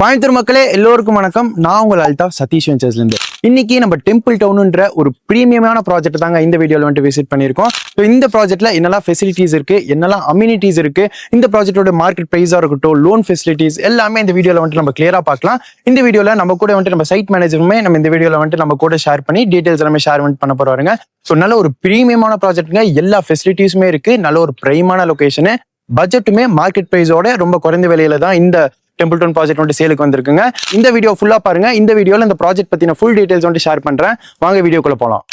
கோயம்புத்தூர் மக்களே எல்லோருக்கும் வணக்கம். நான் உங்கள் அல்தா சதீஷ் வெஞ்சர்ஸ்ல இருந்து. இன்னைக்கு நம்ம டெம்பிள் டவுனுன்ற ஒரு பிரீமியமான ப்ராஜெக்ட் தாங்க இந்த வீடியோவில் வந்துட்டு விசிட் பண்ணியிருக்கோம். ஸோ இந்த ப்ராஜெக்ட்ல என்னெல்லாம் ஃபெசிலிட்டிஸ் இருக்கு என்னெல்லாம் அம்யூனிட்டிஸ் இருக்கு இந்த ப்ராஜெக்டோட மார்க்கெட் ப்ரைஸா இருக்கட்டும் லோன் ஃபெசிலிட்டிஸ் எல்லாமே இந்த வீடியோவில் வந்துட்டு நம்ம கிளியரா பார்க்கலாம். இந்த வீடியோல நம்ம கூட வந்துட்டு நம்ம சைட் மேனேஜருமே நம்ம இந்த வீடியோவில் வந்துட்டு நம்ம கூட ஷேர் பண்ணி டீடைல்ஸ் எல்லாமே ஷேர் வந்துட்டு பண்ண போறாருங்க. ஸோ நல்ல ஒரு பிரீமியமான ப்ராஜெக்ட்டுங்க எல்லா ஃபெசிலிட்டிஸுமே இருக்கு. நல்ல ஒரு பிரைமான லொகேஷனு பட்ஜெட்டுமே மார்க்கெட் ப்ரைஸோட ரொம்ப குறைந்த விலையில தான் இந்த டெம்பிள்டன் ப்ராஜெக்ட் வந்துட்டு சேலுக்கு வந்திருக்குங்க. இந்த வீடியோ ஃபுல்லாக பாருங்க. இந்த வீடியோவில் இந்த ப்ராஜெக்ட் பற்றின ஃபுல் டீடைல்ஸ் வந்துட்டு ஷேர் பண்ணுறேன் வாங்க வீடியோக்குள்ளே போகலாம்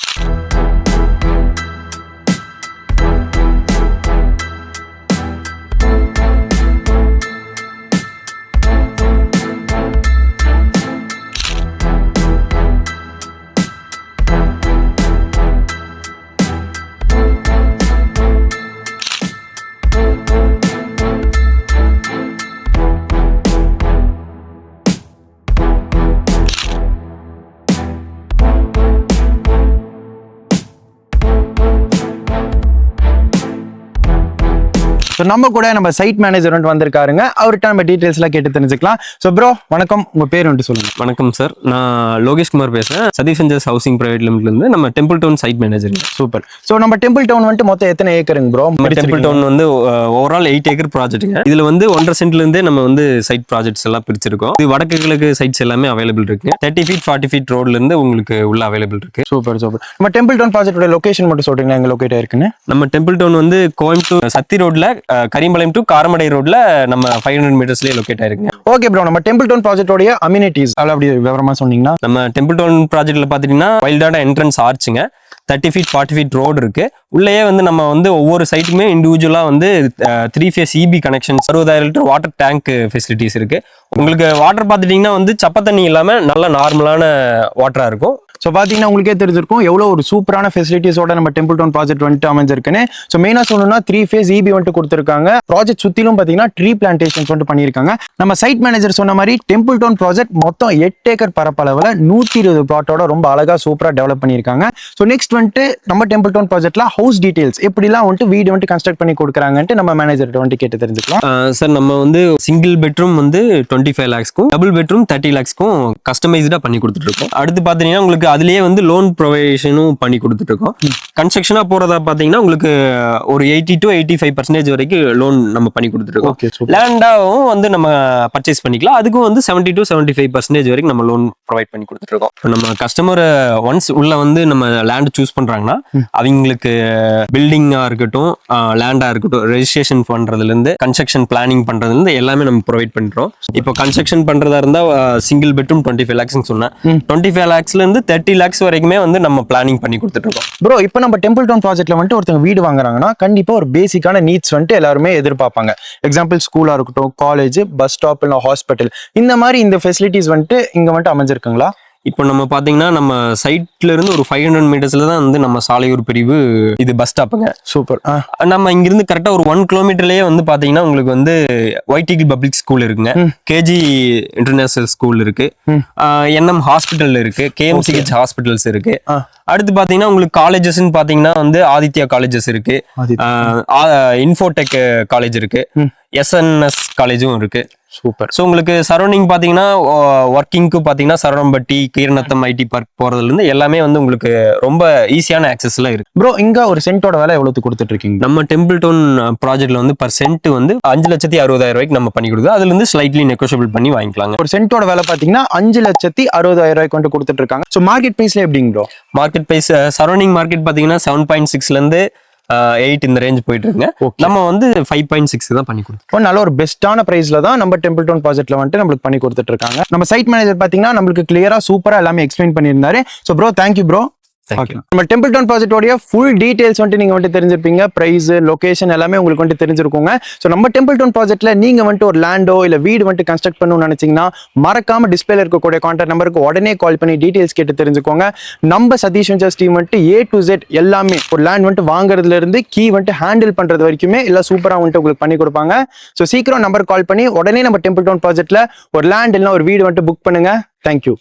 ஸோ நம்ம கூட நம்ம சைட் மேனேஜர் வந்துட்டு வந்திருக்காருங்க. அவர்கிட்ட நம்ம டீடைல்ஸ் எல்லாம் கேட்டு தெரிஞ்சுக்கலாம். ஸோ ப்ரோ வணக்கம். உங்க பேர் வந்துட்டு சொல்லுங்க. வணக்கம் சார் நான் லோகேஷ் குமார் பேசுறேன். சதீஷ் செஞ்சர்ஸ் ஹவுசிங் பிரைவேட் லிமிட்ல இருந்து நம்ம temple town site manager super so நம்ம டெம்பிள் டவுன் வந்துட்டு மொத்தம் எத்தனை ஏக்கருங்க ப்ரோ டெம்பிள் டவுன் வந்து ஓவரால் எயிட் ஏக்கர் ப்ராஜெக்ட்டுங்க இதுல வந்து ஒன்றரை சென்ட்ல இருந்தே நம்ம வந்து சைட் ப்ராஜெக்ட்ஸ் எல்லாம் பிரிச்சிருக்கோம். இது வடக்கு கிழக்கு சைட்ஸ் எல்லாமே அவைலபிள் இருக்கு. தேர்ட்டி ஃபீட் ஃபார்ட்டி ஃபீட் ரோட்ல இருந்து உங்களுக்கு உள்ள அவைலபிள் இருக்கு. சூப்பர் சூப்பர் நம்ம டெம்பிள் டவுன் ப்ராஜெக்டோட லொகேஷன் மட்டும் சொல்றீங்களா? எங்க லொகேட் இருக்குன்னு? நம்ம டெம்பிள் டவுன் வந்து கோயம்புத்தூர் சத்தி ரோட்ல கரிம்பாளையம் டு காரமடை ரோட்ல நம்ம ஃபைவ் ஹண்ட்ரட் மீட்டர்ஸ்லேயே லொக்கேட் ஆயிருக்குங்க. ஓகே ப்ரோ நம்ம டெம்பிள் டவுன் ப்ராஜெக்டோடைய அம்யூனிட்டிஸ் அவ்வளோ அப்படி விவரமா சொன்னீங்கன்னா. நம்ம டெம்பிள் டவுன் ப்ராஜெக்ட்ல பாத்தீங்கன்னா வைல்டான entrance ஆர்ச்சுங்க thirty feet forty feet road இருக்கு. உள்ளேயே வந்து நம்ம வந்து ஒவ்வொரு சைட்டுக்குமே இண்டிவிஜுவலா வந்து த்ரீ ஃபேஸ் இபி கனெக்ஷன்ஸ் அறுபதாயிரம் லிட்டர் வாட்டர் டேங்க் ஃபெசிலிட்டிஸ் இருக்கு. உங்களுக்கு வாட்டர் பார்த்துட்டீங்கன்னா வந்து சப்ப தண்ணி இல்லாம நல்ல நார்மலான வாட்டரா இருக்கும். ஸோ பார்த்தீங்கன்னா உங்களுக்கே தெரிஞ்சிருக்கும் எவ்வளோ ஒரு சூப்பரான ஃபெசிலிட்டிஸோட நம்ம டெம்பிள் டவுன் ப்ராஜெக்ட் வந்துட்டு அமைஞ்சிருக்குன்னு. ஸோ மெயினாக சொல்லணும்னா த்ரீ ஃபேஸ் இபி வந்துட்டு கொடுத்துருக்காங்க. ப்ராஜெக்ட் சுற்றிலும் பார்த்தீங்கன்னா ட்ரீ பிளான்டேஷன்ஸ் வந்துட்டு பண்ணியிருக்காங்க. நம்ம சைட் மேனேஜர் சொன்ன மாதிரி டெம்பிள் டவுன் ப்ராஜெக்ட் மொத்தம் எட்டு ஏக்கர் பரப்பளவில் நூற்றி இருபது பிளாட்டோட ரொம்ப அழகாக சூப்பராக டெவலப் பண்ணியிருக்காங்க. ஸோ நெக்ஸ்ட் வந்துட்டு நம்ம டெம்பிள் டவுன் ப்ராஜெக்ட்ல ஹவுஸ் டீடைல்ஸ் எப்படிலாம் வந்துட்டு வீடு வந்துட்டு கன்ஸ்ட்ரக்ட் பண்ணி கொடுக்குறாங்கன்ட்டு நம்ம மேனேஜர்கிட்ட வந்துட்டு கேட்டு தெரிஞ்சுக்கலாம். சார் நம்ம வந்து சிங்கிள் பெட்ரூம் வந்து டுவெண்ட்டி ஃபைவ் லேக்ஸ்க்கும் டபுள் பெட்ரூம் தேர்ட்டி லேக்ஸ்க்கும் கஸ்டமைஸ்டாக பண்ணி கொடுத்துட்டு இருக்கோம். அடுத்து பார்த்தீங்கன்னா உங்களுக்கு அதுலயே வந்து லோன் ப்ரொவைஷனும் பண்ணி கொடுத்துட்டு இருக்கோம் கன்ஸ்ட்ரக்ஷனா போறதா பாத்தீங்கன்னா உங்களுக்கு ஒரு eighty to eighty five percentage வரைக்கும் லோன் நம்ம பண்ணி சூப்பர் லேண்டாவும் வந்து நம்ம பர்ச்சேஸ் பண்ணிக்கலாம். அதுக்கும் வந்து seventy to seventy five percentage வரைக்கும் நம்ம லோன் ப்ரொவைட் பண்ணி கொடுத்துட்டு இருக்கோம் இப்ப நம்ம கஸ்டமர் ஒன்ஸ் உள்ள வந்து நம்ம லேண்ட் சூஸ் பண்றாங்கன்னா அவங்களுக்கு பில்டிங்கா இருக்கட்டும் லேண்டா இருக்கட்டும் ரெஜிஸ்ட்ரேஷன் பண்றதுல இருந்து கன்ஸ்ட்ரக்ஷன் பிளானிங் பண்றதுல இருந்து எல்லாமே நம்ம ப்ரொவைட் பண்றோம் இப்போ கன்ஸ்ட்ரக்ஷன் பண்றதா இருந்தா single bedroom twenty five lakhs சொன்னேன். டுவெண்ட்டி ஃபைவ் லேக்ஸ்ல இருந்து தேர்ட்டி லேக்ஸ் வரைக்குமே வந்து நம்ம பிளானிங் பண்ணி கொடுத்துட்டு இருக்கோம் ப்ரோ இப்போ நம்ம டெம்பிள் டவுன் ப்ராஜெக்ட்ல வந்துட்டு ஒருத்தவங்க வீடு வாங்குறாங்கன்னா கண்டிப்பா ஒரு பேசிக்கான நீட்ஸ் வந்துட்டு எல்லாருமே எதிர்பார்ப்பாங்க. எக்ஸாம்பிள் ஸ்கூலா இருக்கட்டும் காலேஜ் பஸ் ஸ்டாப் இல்லை ஹாஸ்பிட்டல் இந்த மாதிரி இந்த ஃபெசிலிட்டிஸ் வந்துட்டு இங்க வந்துட்டு அமைஞ்சிருக்குங்களா? இப்போ நம்ம பாத்தீங்கன்னா நம்ம சைட்ல இருந்து ஒரு ஃபைவ் ஹண்ட்ரட் மீட்டர்ஸ்ல தான் வந்து நம்ம சாலையூர் பிரிவு இது பஸ் ஸ்டாப்புங்க சூப்பர். நம்ம இங்கிருந்து கரெக்டா ஒரு ஒன் கிலோமீட்டர்லயே வந்து பாத்தீங்கன்னா உங்களுக்கு வந்து ஒய்டிகிள் பப்ளிக் ஸ்கூல் இருக்குங்க. கேஜி இன்டர்நேஷனல் ஸ்கூல் இருக்கு. என்எம் ஹாஸ்பிட்டல் இருக்கு. கேஎம்சிஹெச் ஹாஸ்பிட்டல்ஸ் இருக்கு. அடுத்து பாத்தீங்கன்னா உங்களுக்கு காலேஜஸ்ன்னு பாத்தீங்கன்னா வந்து ஆதித்யா காலேஜஸ் இருக்கு. இன்ஃபோடெக் காலேஜ் இருக்கு. எஸ்என்எஸ் காலேஜும் இருக்கு. சூப்பர். ஸோ உங்களுக்கு சரௌண்டிங் பார்த்தீங்கன்னா ஒர்க்கிங்க்கு பார்த்தீங்கன்னா சரவணம்பட்டி கீரநத்தம் ஐடி பார்க் போகிறதுலேருந்து எல்லாமே வந்து உங்களுக்கு ரொம்ப ஈஸியான ஆக்சஸ்லாம் இருக்கு. ப்ரோ இங்க ஒரு சென்ட்டோட விலை எவ்வளவு கொடுத்துட்டு இருக்கீங்க? நம்ம டெம்பிள் டவுன் ப்ராஜெக்ட்ல வந்து பர் சென்ட் வந்து அஞ்சு லட்சத்தி அறுபதாயிரம் ரூபாய்க்கு நம்ம பண்ணி கொடுக்குறோம். அதுல இருந்து ஸ்லைட்லி நெகோஷியபிள் பண்ணி வாங்கிக்கலாங்க. ஒரு சென்ட்டோட விலை பாத்தீங்கன்னா அஞ்சு லட்சத்தி அறுபதாயிரம் ரூபாய்க்கு வந்துட்டு கொடுத்துட்டு இருக்காங்க. ஸோ மார்க்கெட் பிரைஸ்ல எப்படிங்க bro market price surrounding market பார்த்தீங்கன்னா செவன் பாயிண்ட் சிக்ஸ்லேருந்து எயிட் இந்த ரேஞ்ச் போயிட்டு இருக்குங்க. நம்ம வந்து ஃபைவ் பாயிண்ட் சிக்ஸ் தான் பண்ணி கொடுத்தோம். நல்ல ஒரு பெஸ்ட்டான பிரைஸ்ல தான் நம்ம டெம்பிள் டவுன் ப்ராஜெக்ட்ல வந்துட்டு நம்மளுக்கு பண்ணி கொடுத்துட்டு இருக்காங்க. நம்ம சைட் மேனேஜர் பாத்தீங்கன்னா நம்மளுக்கு கிளியரா சூப்பரா எல்லாமே எக்ஸ்பிளைன் பண்ணியிருந்தாரு. So bro thank you bro thank you நம்ம டெம்பிள் டவுன் ப்ராஜெக்டோடைய ஃபுல் டீடைல்ஸ் வந்துட்டு நீங்க வந்துட்டு தெரிஞ்சிருப்பீங்க. பிரைஸ் லொகேஷன் எல்லாமே உங்களுக்கு வந்துட்டு தெரிஞ்சிருக்குங்க. ஸோ நம்ம டெம்பிள் டவுன் ப்ராஜெக்ட்ல நீங்க வந்துட்டு ஒரு லேண்டோ இல்ல வீடு வந்துட்டு கன்ஸ்ட்ரக்ட் பண்ணணும்னு நினைச்சீங்கன்னா மறக்காம டிஸ்பிளேல இருக்கக்கூடிய கான்டாக்ட் நம்பருக்கு உடனே கால் பண்ணி டீடைல்ஸ் கேட்டு தெரிஞ்சுக்கோங்க. நம்ம சதீஷ் வெஞ்சர்ஸ் டீம் வந்துட்டு ஏ டு Z எல்லாமே ஒரு லேண்ட் வந்துட்டு வாங்குறதுல இருந்து கீ வந்துட்டு ஹேண்டில் பண்றது வரைக்குமே எல்லாம் சூப்பரா வந்துட்டு உங்களுக்கு பண்ணி கொடுப்பாங்க. ஸோ சீக்கிரம் நம்பர் கால் பண்ணி உடனே நம்ம டெம்பிள் டவுன் ப்ராஜெக்ட்ல ஒரு லேண்ட் இல்லைன்னா ஒரு வீடு வந்துட்டு புக் பண்ணுங்க. தேங்க்யூ